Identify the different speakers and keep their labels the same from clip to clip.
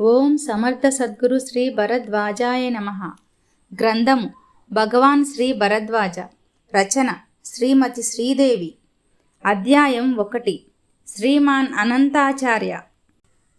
Speaker 1: ఓం సమర్థ సద్గురు శ్రీ భరద్వాజాయ నమ. గ్రంథము భగవాన్ శ్రీ భరద్వాజ. రచన శ్రీమతి శ్రీదేవి. అధ్యాయం ఒకటి. శ్రీమాన్ అనంతాచార్య.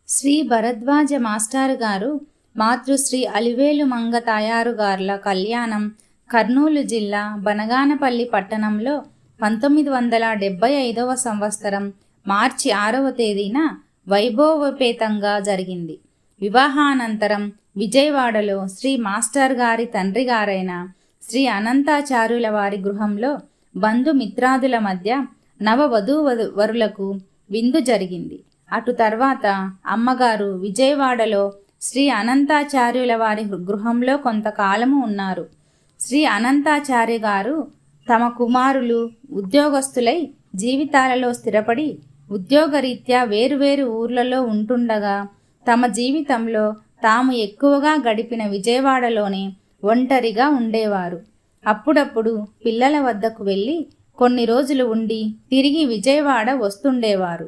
Speaker 1: శ్రీ భరద్వాజ మాస్టారు గారు మాతృశ్రీ అలివేలు మంగ తాయారు గారుల కళ్యాణం కర్నూలు జిల్లా బనగానపల్లి పట్టణంలో పంతొమ్మిది వందల డెబ్బై ఐదవ సంవత్సరం మార్చి ఆరవ తేదీన వైభవపేతంగా జరిగింది. వివాహానంతరం విజయవాడలో శ్రీ మాస్టర్ గారి తండ్రి గారైన శ్రీ అనంతాచార్యుల వారి గృహంలో బంధుమిత్రాదుల మధ్య వరులకు విందు జరిగింది. అటు తర్వాత అమ్మగారు విజయవాడలో శ్రీ అనంతాచార్యుల వారి గృహంలో కొంతకాలము ఉన్నారు. శ్రీ అనంతాచార్య గారు తమ కుమారులు ఉద్యోగస్తులై జీవితాలలో స్థిరపడి ఉద్యోగరీత్యా వేరువేరు ఊర్లలో ఉంటుండగా తమ జీవితంలో తాము ఎక్కువగా గడిపిన విజయవాడలోనే ఒంటరిగా ఉండేవారు. అప్పుడప్పుడు పిల్లల వద్దకు వెళ్ళి కొన్ని రోజులు ఉండి తిరిగి విజయవాడ వస్తుండేవారు.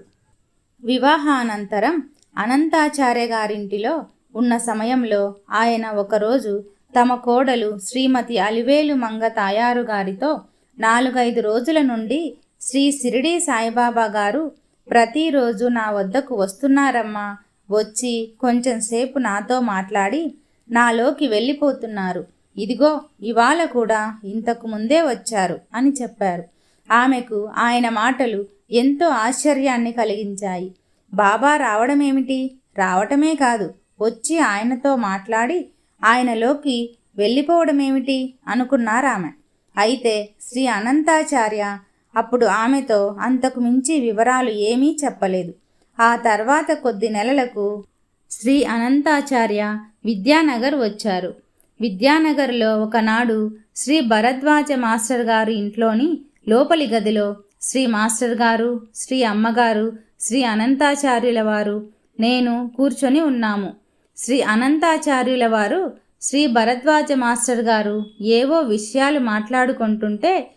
Speaker 1: వివాహానంతరం అనంతాచార్య గారింటిలో ఉన్న సమయంలో ఆయన ఒకరోజు తమ కోడలు శ్రీమతి అలివేలు మంగ తాయారు గారితో నాలుగైదు రోజుల నుండి శ్రీ సిరిడి సాయిబాబా గారు ప్రతిరోజు నా వద్దకు వస్తున్నారమ్మా వచ్చి కొంచెంసేపు నాతో మాట్లాడి నాలోకి వెళ్ళిపోతున్నారు. ఇదిగో ఇవాళ కూడా ఇంతకు ముందే వచ్చారు అని చెప్పారు. ఆమెకు ఆయన మాటలు ఎంతో ఆశ్చర్యాన్ని కలిగించాయి. బాబా రావడమేమిటి? రావటమే కాదు వచ్చి ఆయనతో మాట్లాడి ఆయనలోకి వెళ్ళిపోవడమేమిటి? అనుకున్నారామె. అయితే శ్రీ అనంతాచార్య అప్పుడు ఆమెతో అంతకు మించి వివరాలు ఏమీ చెప్పలేదు. ఆ తర్వాత కొద్ది నెలలకు శ్రీ అనంతాచార్య విద్యానగర్ వచ్చారు. విద్యానగర్లో ఒకనాడు శ్రీ భరద్వాజ మాస్టర్ గారు ఇంట్లోని లోపలి గదిలో శ్రీ మాస్టర్ గారు శ్రీ అమ్మగారు శ్రీ అనంతాచార్యుల వారు నేను కూర్చొని ఉన్నాము. శ్రీ అనంతాచార్యుల వారు శ్రీ భరద్వాజ మాస్టర్ గారు ఏవో విషయాలు మాట్లాడుకుంటుంటే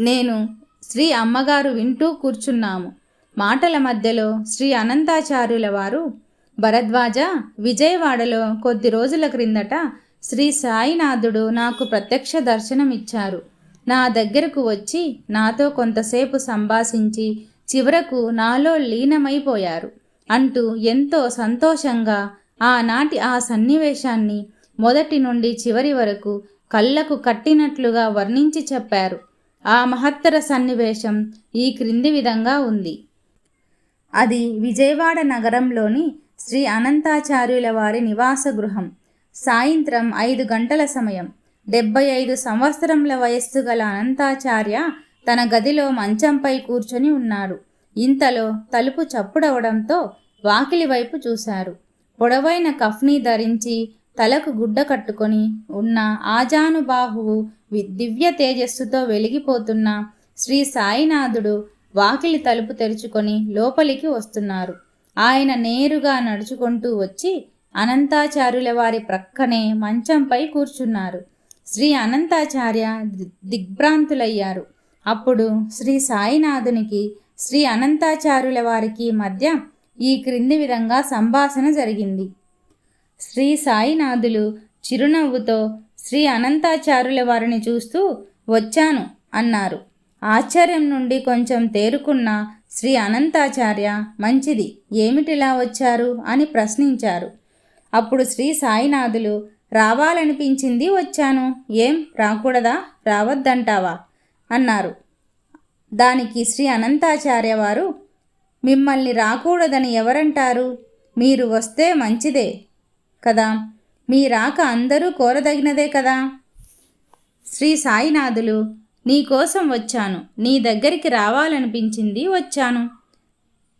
Speaker 1: నేను శ్రీ అమ్మగారు వింటూ కూర్చున్నాము. మాటల మధ్యలో శ్రీ అనంతాచార్యుల వారు భరద్వాజ విజయవాడలో కొద్ది రోజుల క్రిందట శ్రీ సాయినాథుడు నాకు ప్రత్యక్ష దర్శనమిచ్చారు నా దగ్గరకు వచ్చి నాతో కొంతసేపు సంభాషించి చివరకు నాలో లీనమైపోయారు. అంటూ ఎంతో సంతోషంగా ఆనాటి ఆ సన్నివేశాన్ని మొదటి నుండి చివరి వరకు కళ్ళకు కట్టినట్లుగా వర్ణించి చెప్పారు. ఆ మహత్తర సన్నివేశం ఈ క్రింది విధంగా ఉంది. అది విజయవాడ నగరంలోని శ్రీ అనంతాచార్యుల వారి నివాస గృహం. సాయంత్రం ఐదు గంటల సమయం. డెబ్బై ఐదు సంవత్సరముల వయస్సు గల అనంతాచార్య తన గదిలో మంచంపై కూర్చొని ఉన్నాడు ఇంతలో తలుపు చప్పుడవడంతో వాకిలి వైపు చూశారు. పొడవైన కఫ్నీ ధరించి తలకు గుడ్డ కట్టుకొని ఉన్న ఆజానుబాహువు దివ్య తేజస్సుతో వెలిగిపోతున్న శ్రీ సాయినాథుడు వాకిలి తలుపు తెరుచుకొని లోపలికి వస్తున్నారు. ఆయన నేరుగా నడుచుకుంటూ వచ్చి అనంతాచార్యుల వారి ప్రక్కనే మంచంపై కూర్చున్నారు. శ్రీ అనంతాచార్య దిగ్భ్రాంతులయ్యారు. అప్పుడు శ్రీ సాయినాథునికి శ్రీ అనంతాచార్యుల వారికి మధ్య ఈ క్రింది విధంగా సంభాషణ జరిగింది. శ్రీ సాయినాథులు చిరునవ్వుతో శ్రీ అనంతాచార్యుల వారిని చూస్తూ వచ్చాను అన్నారు. ఆశ్చర్యం నుండి కొంచెం తేరుకున్న శ్రీ అనంతాచార్య మంచిది ఏమిటిలా వచ్చారు? అని ప్రశ్నించారు. అప్పుడు శ్రీ సాయినాథులు రావాలనిపించింది వచ్చాను. ఏం రాకూడదా? రావద్దంటావా? అన్నారు. దానికి శ్రీ అనంతాచార్య వారు మిమ్మల్ని రాకూడదని ఎవరంటారు? మీరు వస్తే మంచిదే కదా? మీ రాక అందరూ కోరదగినదే కదా? శ్రీ సాయినాథులు నీకోసం వచ్చాను. నీ దగ్గరికి రావాలనిపించింది వచ్చాను.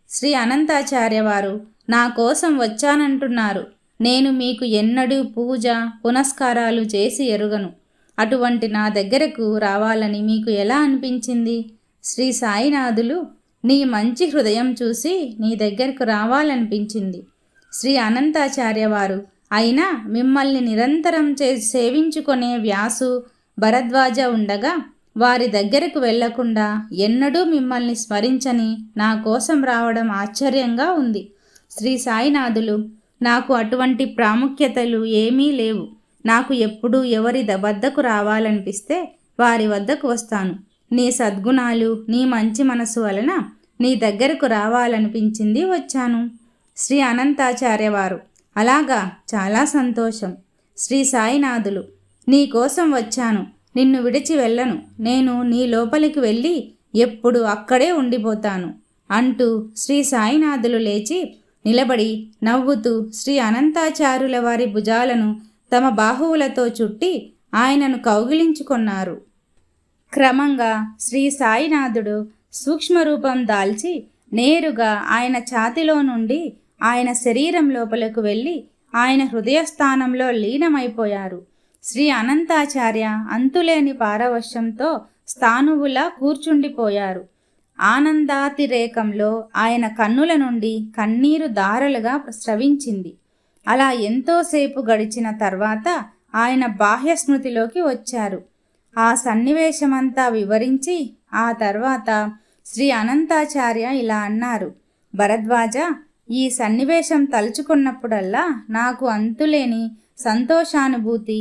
Speaker 1: శ్రీ అనంతాచార్య వారు నా కోసం వచ్చానంటున్నారు. నేను మీకు ఎన్నడూ పూజ పునస్కారాలు చేసి ఎరుగను. అటువంటి నా దగ్గరకు రావాలని మీకు ఎలా అనిపించింది? శ్రీ సాయినాథులు నీ మంచి హృదయం చూసి నీ దగ్గరకు రావాలనిపించింది. శ్రీ అనంతాచార్య వారు అయినా మిమ్మల్ని నిరంతరం చే సేవించుకునే వ్యాసు భరద్వాజ ఉండగా వారి దగ్గరకు వెళ్ళకుండా ఎన్నడూ మిమ్మల్ని స్మరించని నా కోసం రావడం ఆశ్చర్యంగా ఉంది. శ్రీ సాయినాథులు నాకు అటువంటి ప్రాముఖ్యతలు ఏమీ లేవు. నాకు ఎప్పుడూ ఎవరి ద- వద్దకు రావాలనిపిస్తే వారి వద్దకు వస్తాను. నీ సద్గుణాలు నీ మంచి మనసు వలన నీ దగ్గరకు రావాలనిపించింది వచ్చాను. శ్రీ అనంతాచార్య వారు అలాగా చాలా సంతోషం. శ్రీ సాయినాథులు నీ కోసం వచ్చాను. నిన్ను విడిచి వెళ్ళను. నేను నీ లోపలికి వెళ్ళి ఎప్పుడు అక్కడే ఉండిపోతాను అంటూ శ్రీ సాయినాథులు లేచి నిలబడి నవ్వుతూ శ్రీ అనంతాచారుల వారి భుజాలను తమ బాహువులతో చుట్టి ఆయనను కౌగిలించుకొన్నారు. క్రమంగా శ్రీ సాయినాథుడు సూక్ష్మరూపం దాల్చి నేరుగా ఆయన ఛాతిలో నుండి ఆయన శరీరం లోపలకు వెళ్ళి ఆయన హృదయస్థానంలో లీనమైపోయారు. శ్రీ అనంతాచార్య అంతులేని పారవశ్యంతో స్థానువులా కూర్చుండిపోయారు. ఆనందాతిరేకంలో ఆయన కన్నుల నుండి కన్నీరు దారలుగా స్రవించింది. అలా ఎంతోసేపు గడిచిన తర్వాత ఆయన బాహ్య స్మృతిలోకి వచ్చారు. ఆ సన్నివేశమంతా వివరించి ఆ తర్వాత శ్రీ అనంతాచార్య ఇలా అన్నారు భరద్వాజ ఈ సన్నివేశం తలుచుకున్నప్పుడల్లా నాకు అంతులేని సంతోషానుభూతి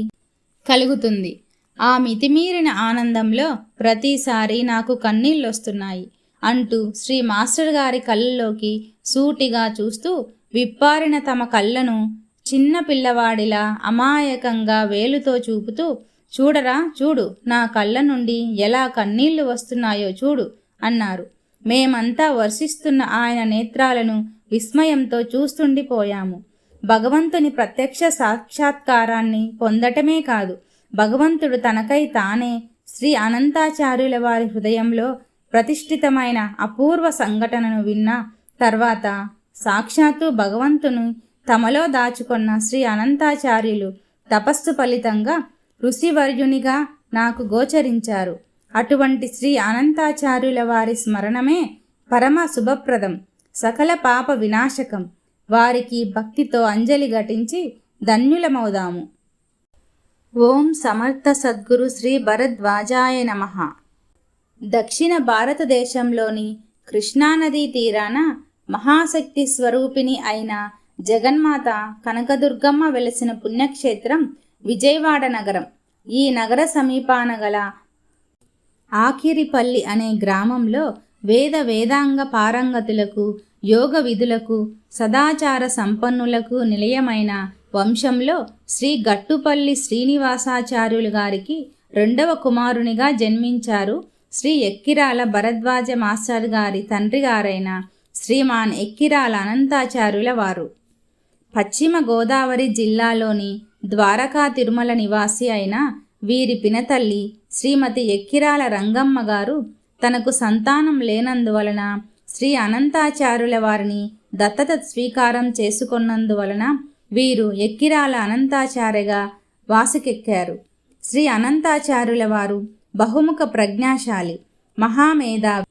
Speaker 1: కలుగుతుంది. ఆ మితిమీరిన ఆనందంలో ప్రతిసారి నాకు కన్నీళ్ళొస్తున్నాయి అంటూ శ్రీ మాస్టర్ గారి కళ్ళలోకి సూటిగా చూస్తూ విప్పారిన తమ కళ్ళను చిన్న పిల్లవాడిలా అమాయకంగా వేలుతో చూపుతూ చూడరా చూడు నా కళ్ళ నుండి ఎలా కన్నీళ్ళు వస్తున్నాయో చూడు అన్నారు. మేమంతా వర్షిస్తున్న ఆయన నేత్రాలను విస్మయంతో చూస్తుండిపోయాము. భగవంతుని ప్రత్యక్ష సాక్షాత్కారాన్ని పొందటమే కాదు భగవంతుడు తనకై తానే శ్రీ అనంతాచార్యుల వారి హృదయంలో ప్రతిష్ఠితమైన అపూర్వ సంఘటనను విన్న తర్వాత సాక్షాత్తు భగవంతుని తమలో దాచుకున్న శ్రీ అనంతాచార్యులు తపస్సు ఫలితంగా ఋషివర్యునిగా నాకు గోచరించారు. అటువంటి శ్రీ అనంతాచార్యుల వారి స్మరణమే పరమ శుభప్రదం సకల పాప వినాశకం. వారికి భక్తితో అంజలి ఘటించి ధన్యులమవుదాము. ఓం సమర్థ సద్గురు శ్రీ భరద్వాజాయ నమః. దక్షిణ భారతదేశంలోని కృష్ణానదీ తీరాన మహాశక్తి స్వరూపిణి అయిన జగన్మాత కనకదుర్గమ్మ వెలసిన పుణ్యక్షేత్రం విజయవాడ నగరం. ఈ నగర సమీపాన గల ఆకిరిపల్లి అనే గ్రామంలో వేద వేదాంగ పారంగతులకు యోగ విధులకు సదాచార సంపన్నులకు నిలయమైన వంశంలో శ్రీ గట్టుపల్లి శ్రీనివాసాచార్యులు గారికి రెండవ కుమారునిగా జన్మించారు శ్రీ ఎక్కిరాల భరద్వాజ మాస్టర్ గారి తండ్రి గారైన శ్రీమాన్ ఎక్కిరాల అనంతాచార్యుల వారు. పశ్చిమ గోదావరి జిల్లాలోని ద్వారకా తిరుమల నివాసి అయిన వీరి పినతల్లి శ్రీమతి ఎక్కిరాల రంగమ్మ గారు తనకు సంతానం లేనందువలన శ్రీ అనంతాచార్యుల వారిని దత్తత స్వీకారం చేసుకున్నందువలన వీరు ఎక్కిరాల అనంతాచార్యగా వాసుకెక్కారు. శ్రీ అనంతాచార్యుల వారు బహుముఖ ప్రజ్ఞాశాలి మహామేధావి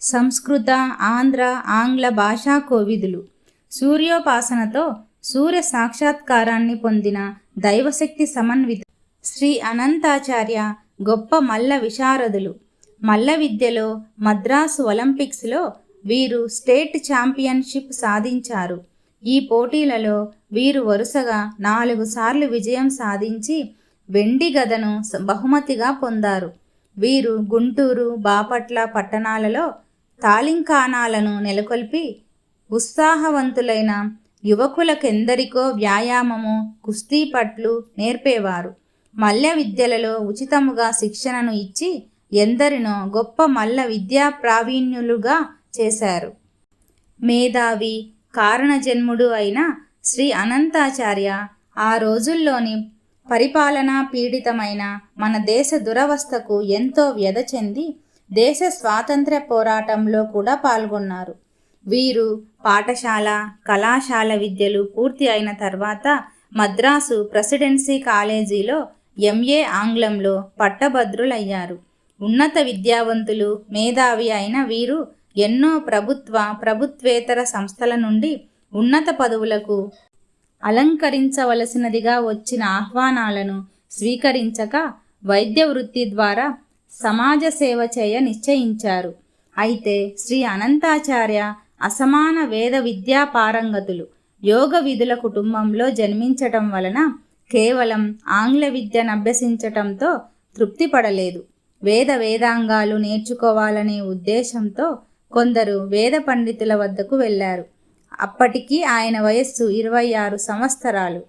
Speaker 1: సంస్కృత ఆంధ్ర ఆంగ్ల భాషా కోవిదులు. సూర్యోపాసనతో సూర్య సాక్షాత్కారాన్ని పొందిన దైవశక్తి సమన్విత శ్రీ అనంతాచార్య గొప్ప మల్ల విశారదులు. మల్ల విద్యలో మద్రాసు ఒలింపిక్స్లో వీరు స్టేట్ ఛాంపియన్షిప్ సాధించారు. ఈ పోటీలలో వీరు వరుసగా నాలుగు సార్లు విజయం సాధించి వెండి గదను బహుమతిగా పొందారు. వీరు గుంటూరు బాపట్ల పట్టణాలలో తాలింకానాలను నెలకొల్పి ఉత్సాహవంతులైన యువకులకెందరికో వ్యాయామము కుస్తీ పట్లు నేర్పేవారు. మల్ల విద్యలలో ఉచితముగా శిక్షణను ఇచ్చి ఎందరినో గొప్ప మల్ల విద్యా ప్రావీణ్యులుగా చేశారు. మేధావి కారణజన్ముడు అయిన శ్రీ అనంతాచార్య ఆ రోజుల్లోని పరిపాలనా పీడితమైన మన దేశ దురవస్థకు ఎంతో వ్యధ చెంది దేశ స్వాతంత్ర్య పోరాటంలో కూడా పాల్గొన్నారు. వీరు పాఠశాల కళాశాల విద్యలు పూర్తి అయిన తర్వాత మద్రాసు ప్రెసిడెన్సీ కాలేజీలో ఎంఏ ఆంగ్లంలో పట్టభద్రులయ్యారు. ఉన్నత విద్యావంతులు మేధావి అయిన వీరు ఎన్నో ప్రభుత్వ ప్రభుత్వేతర సంస్థల నుండి ఉన్నత పదవులకు అలంకరించవలసినదిగా వచ్చిన ఆహ్వానాలను స్వీకరించక వైద్య వృత్తి ద్వారా సమాజ సేవ చేయ నిశ్చయించారు. అయితే శ్రీ అనంతాచార్య అసమాన వేద విద్యా పారంగతులు యోగ విధుల కుటుంబంలో జన్మించటం వలన కేవలం ఆంగ్ల విద్యను అభ్యసించటంతో తృప్తి పడలేదు వేద వేదాంగాలు నేర్చుకోవాలనే ఉద్దేశంతో కొందరు వేద పండితుల వద్దకు వెళ్ళారు. అప్పటికి ఆయన వయస్సు ఇరవై ఆరు సంవత్సరాలు.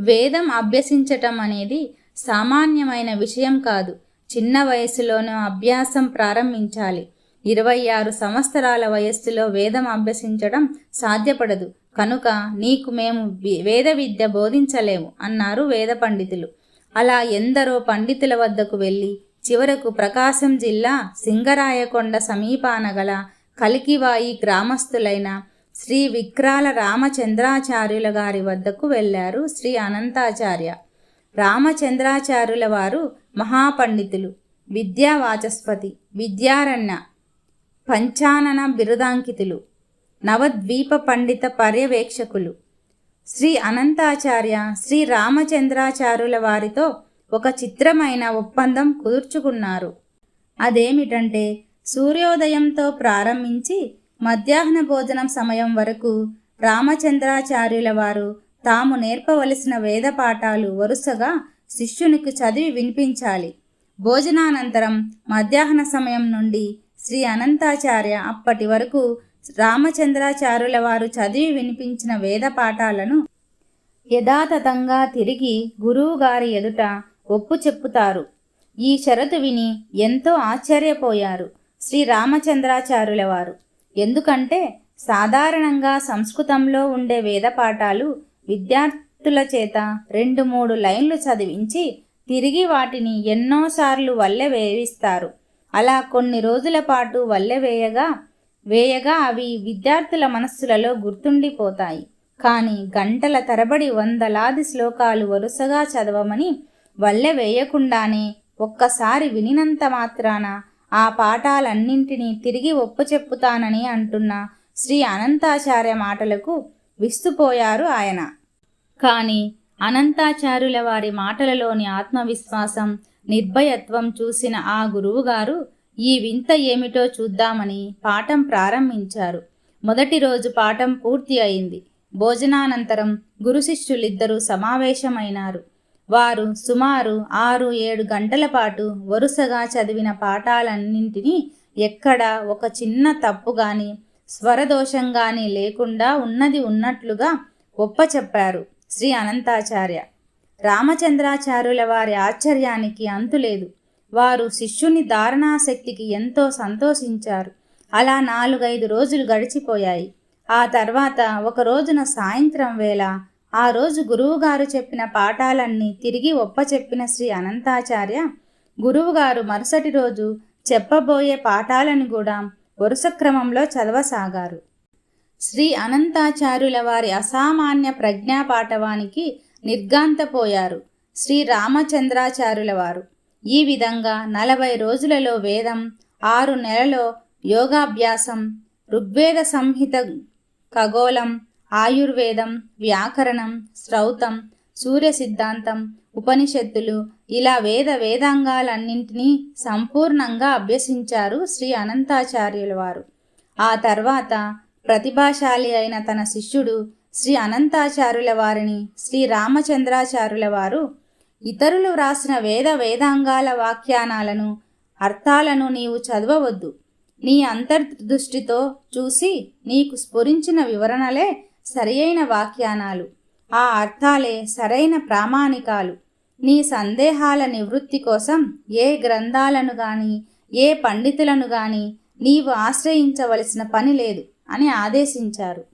Speaker 1: వేదం అభ్యసించటం అనేది సామాన్యమైన విషయం కాదు. చిన్న వయసులోనూ అభ్యాసం ప్రారంభించాలి. ఇరవై ఆరు సంవత్సరాల వయస్సులో వేదం అభ్యసించడం సాధ్యపడదు. కనుక నీకు మేము వేద విద్య బోధించలేము అన్నారు వేద పండితులు. అలా ఎందరో పండితుల వద్దకు వెళ్ళి చివరకు ప్రకాశం జిల్లా సింగరాయకొండ సమీపాన గల కలికివాయి గ్రామస్తులైన శ్రీ విక్రాల రామచంద్రాచార్యుల గారి వద్దకు వెళ్ళారు శ్రీ అనంతాచార్య. రామచంద్రాచార్యుల వారు మహాపండితులు విద్యావాచస్పతి విద్యారణ్య పంచానన బిరుదాంకితులు నవద్వీప పండిత పర్యవేక్షకులు. శ్రీ అనంతాచార్య శ్రీ రామచంద్రాచార్యుల వారితో ఒక చిత్రమైన ఒప్పందం కుదుర్చుకున్నారు అదేమిటంటే సూర్యోదయంతో ప్రారంభించి మధ్యాహ్న భోజనం సమయం వరకు రామచంద్రాచార్యుల వారు తాము నేర్పవలసిన వేద పాఠాలు వరుసగా శిష్యునికి చదివి వినిపించాలి. భోజనానంతరం మధ్యాహ్న సమయం నుండి శ్రీ అనంతాచార్య అప్పటి వరకు రామచంద్రాచార్యుల వారు చదివి వినిపించిన వేద పాఠాలను యథాతథంగా తిరిగి గురువుగారి ఎదుట ఒప్పు చెప్పుతారు. ఈ షరతు విని ఎంతో ఆశ్చర్యపోయారు శ్రీ రామచంద్రాచార్యుల వారు ఎందుకంటే సాధారణంగా సంస్కృతంలో ఉండే వేద పాఠాలు విద్యార్థుల చేత రెండు మూడు లైన్లు చదివించి తిరిగి వాటిని ఎన్నోసార్లు వల్లె వేయిస్తారు. అలా కొన్ని రోజుల పాటు వల్లె వేయగా వేయగా అవి విద్యార్థుల మనస్సులలో గుర్తుండిపోతాయి. కానీ గంటల తరబడి వందలాది శ్లోకాలు వరుసగా చదవమని వల్లె వేయకుండానే ఒక్కసారి వినినంత మాత్రాన ఆ పాఠాలన్నింటినీ తిరిగి ఒప్పు చెప్పుతానని అంటున్న శ్రీ అనంతాచార్య మాటలకు విస్తుపోయారు ఆయన. కానీ అనంతాచార్యుల వారి మాటలలోని ఆత్మవిశ్వాసం నిర్భయత్వం చూసిన ఆ గురువుగారు ఈ వింత ఏమిటో చూద్దామని పాఠం ప్రారంభించారు. మొదటి రోజు పాఠం పూర్తి అయింది. భోజనానంతరం గురు శిష్యులిద్దరూ సమావేశమైనారు. వారు సుమారు ఆరు ఏడు గంటల పాటు వరుసగా చదివిన పాఠాలన్నింటినీ ఎక్కడ ఒక చిన్న తప్పు కానీ స్వరదోషం కానీ లేకుండా ఉన్నది ఉన్నట్లుగా ఒప్ప చెప్పారు శ్రీ అనంతాచార్య. రామచంద్రాచార్యుల వారి ఆశ్చర్యానికి అంతులేదు వారు శిష్యుని దారణాశక్తికి ఎంతో సంతోషించారు. అలా నాలుగైదు రోజులు గడిచిపోయాయి. ఆ తర్వాత ఒక రోజున సాయంత్రం వేళ ఆ రోజు గురువుగారు చెప్పిన పాఠాలన్నీ తిరిగి ఒప్పచెప్పిన శ్రీ అనంతాచార్య గురువుగారు మరుసటి రోజు చెప్పబోయే పాఠాలను కూడా వరుస క్రమంలో చదవసాగారు. శ్రీ అనంతాచార్యుల వారి అసామాన్య ప్రజ్ఞాపాఠవానికి నిర్గాంతపోయారు శ్రీ రామచంద్రాచార్యుల వారు. ఈ విధంగా నలభై రోజులలో వేదం ఆరు నెలలో యోగాభ్యాసం ఋగ్వేద సంహిత ఖగోళం ఆయుర్వేదం వ్యాకరణం శ్రౌతం సూర్య సిద్ధాంతం ఉపనిషత్తులు ఇలా వేద వేదాంగాలన్నింటినీ సంపూర్ణంగా అభ్యసించారు శ్రీ అనంతాచార్యుల వారు. ఆ తర్వాత ప్రతిభాశాలి అయిన తన శిష్యుడు శ్రీ అనంతాచారుల వారిని శ్రీ రామచంద్రాచారుల వారు ఇతరులు వ్రాసిన వేద వేదాంగాల వ్యాఖ్యానాలను అర్థాలను నీవు చదవవద్దు. నీ అంతర్దృష్టితో చూసి నీకు స్ఫురించిన వివరణలే సరియైన వాక్యానాలు ఆ అర్థాలే సరైన ప్రామాణికాలు. నీ సందేహాల నివృత్తి కోసం ఏ గ్రంథాలను గాని ఏ పండితులను గాని నీవు ఆశ్రయించవలసిన పని లేదు అని ఆదేశించారు.